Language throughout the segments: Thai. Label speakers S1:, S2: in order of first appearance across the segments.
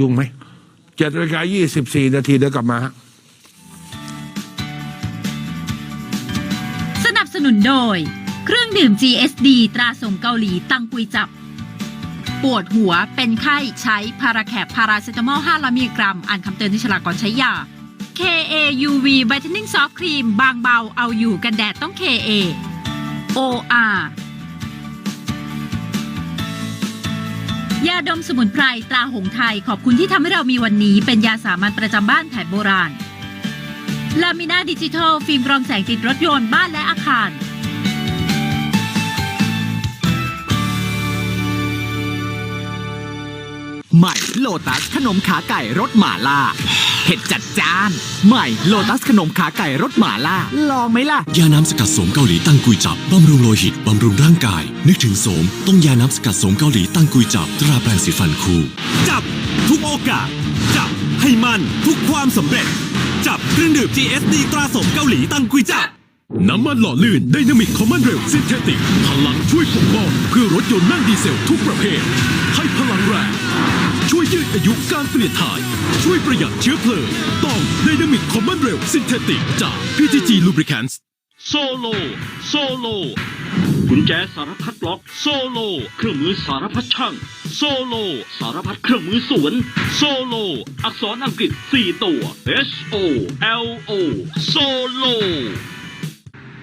S1: ยุ่งไหมเจ็ดนาฬิกายี่สิบสี่นาทีเดี๋ยวกลับมา
S2: สนับสนุนโดย เครื่องดื่ม GSD ตราส่งเกาหลีตังกุยจับ ปวดหัวเป็นไข้ใช้พาราแคปพาราเซตามอล500มิลลิกรัม อ่านคำเตือนที่ฉลากก่อนใช้ยา KA UV Brightening Soft Cream บางเบาเอาอยู่กันแดดต้อง KA OR ยาดมสมุนไพรตราหงไทยขอบคุณที่ทำให้เรามีวันนี้ เป็นยาสามัญประจำบ้านแผนโบราณลามินาดิจิทัล ฟิล์มรองแสงติดรถยนต์บ้านและอาคาร
S3: ใหม่โลตัสขนมขาไก่รสหม่าล่า เผ็ดจัดจ้าน ใหม่โลตัสขนมขาไก่รสหม่าล่า ลองไหมล่ะ
S4: ยาน้ำสกัดโสมเกาหลีตั้งกุยจับ บำรุงโลหิต บำรุงร่างกาย นึกถึงโสม ต้องยาน้ำสกัดโสมเกาหลีตั้งกุยจับ ตราแปรงสีฟันคู่
S5: จับ ทุกโอกาส จับ ให้มันทุกความสำเร็จ จับเครื่องดื่ม GSD ตราสมเกาหลีตั้งกุยจับ น้ำมันหล่อลื่นไดนามิกคอมมานเรลซินเทติก พลังช่วยปกป้องเพื่อรถยนต์นั่งดีเซลทุกประเภท ให้พลังแรง ช่วยยืดอายุการเปลี่ยนถ่าย ช่วยประหยัดเชื้อเพลิง ต้องไดนามิกคอมมานเรลซินเทติก จาก PTG Lubricants
S6: โซโล โซโล กุญแจสารพัดล็อก โซโล เครื่องมือสารพัดช่าง โซโล สารพัดเครื่องมือสวน โซโล อักษรอังกฤษ 4 ตัว H O L O โซโล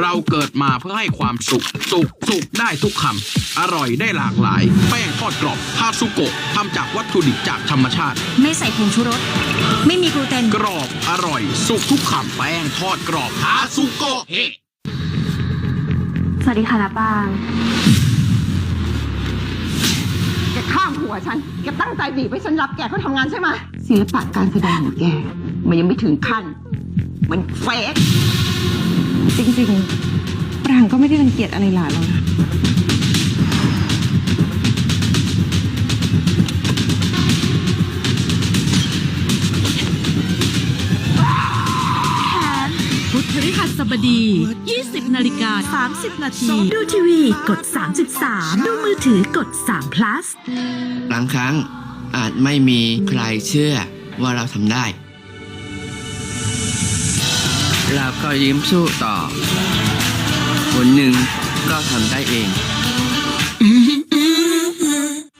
S7: เราเกิดมาเพื่อให้ความสุข สุขสุขได้ทุกคำ อร่อยได้หลากหลาย แป้งทอดกรอบฮาซุโกะทำจากวัตถุดิบจากธรรมชาติ
S8: ไม่ใส่ผงชูรส ไม่มีกลูเตน
S7: กรอบอร่อย สุกทุกคำ แป้งทอดกรอบฮาซุโกะเฮ
S8: สวัสดีค่ะนาปาง
S9: แกข้ามหัวฉันแกตั้งใจบีบให้ฉันรับแกเขาทำงานใช่ไหมศิลปะการแสดงของแก มันยังไม่ถึงขั้น มันเฟก
S10: จริงๆปรางก็ไม่ได้รังเกียจอะไรหลานเรานะ
S2: พุธพฤหัสบดี 20 นาฬิกา 30 นาที ดูทีวีกด 33 ดูมือถือกด3 plus
S11: บางครั้งอาจไม่มีใครเชื่อว่าเราทำได้ เราก็ยิ้มสู้ต่อคนหนึ่งก็ทำได้เอง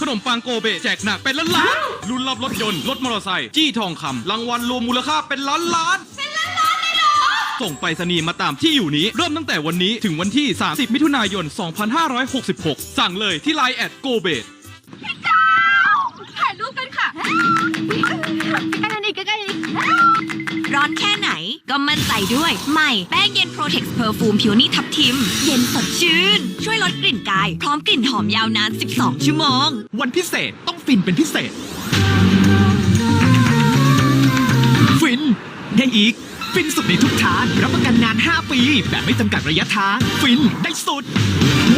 S5: ขนมปังโกเบะแจกหนักเป็นล้านล้านลุ้นรับรถยนต์ รถมอเตอร์ไซค์จี้ทองคำรางวัลรวมมูลค่าเป็นล้านล้าน เป็นล้านล้านเลยเหรอ ส่งไปรษณีย์มาตามที่อยู่นี้ เริ่มตั้งแต่วันนี้ถึงวันที่ 30 มิถุนายน 2566 สั่งเลยที่ไลน์แอดโกเบ
S8: ถ่ายรูปกันค่ะใกล้ๆนี่ใกล้ๆนี่ ร้อนแค่ไหน ก็มั่นใจด้วย ใหม่ แป้งเย็น Protex Perfume ผิวนี่ทับทิม เย็นสดชื่น ช่วยลดกลิ่นกาย พร้อมกลิ่นหอมยาวนาน 12 ชั่วโมง
S3: วันพิเศษต้องฟินเป็นพิเศษ ฟิน ได้อีก ฟินสุดในทุกทางรับประกันนาน 5 ปี แบบไม่จำกัดระยะทาง ฟินได้สุด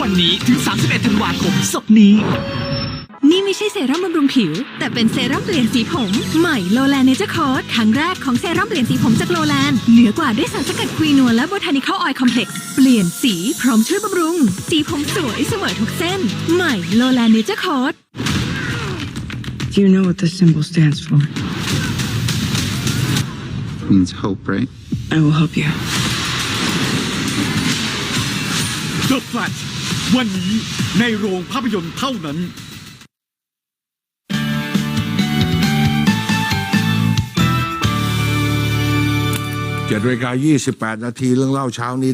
S3: วันนี้ถึง 31 ธันวาคมศกนี้
S2: ไม่ใช่เซรั่มบำรุงผิว แต่เป็นเซรั่มเปลี่ยนสีผม ใหม่โลแลนเนเจอร์คอร์สครั้งแรกของเซรั่มเปลี่ยนสีผมจากโลแลนเหนือกว่าด้วยสารสกัดควีนัวและโบทานิคอลออยล์คอมเพล็กซ์เปลี่ยนสีพร้อมช่วยบำรุง สีผมสวยเสมอทุกเส้น ใหม่โลแลนเนเจอร์คอร์ส
S10: Do you know what the symbol stands for?
S4: means hope right
S10: I will help you.
S5: The Flash วันนี้ในโรงภาพยนตร์เท่านั้น
S1: เจ็ดนาฬิกา28 นาทีเรื่องเล่าเช้านี้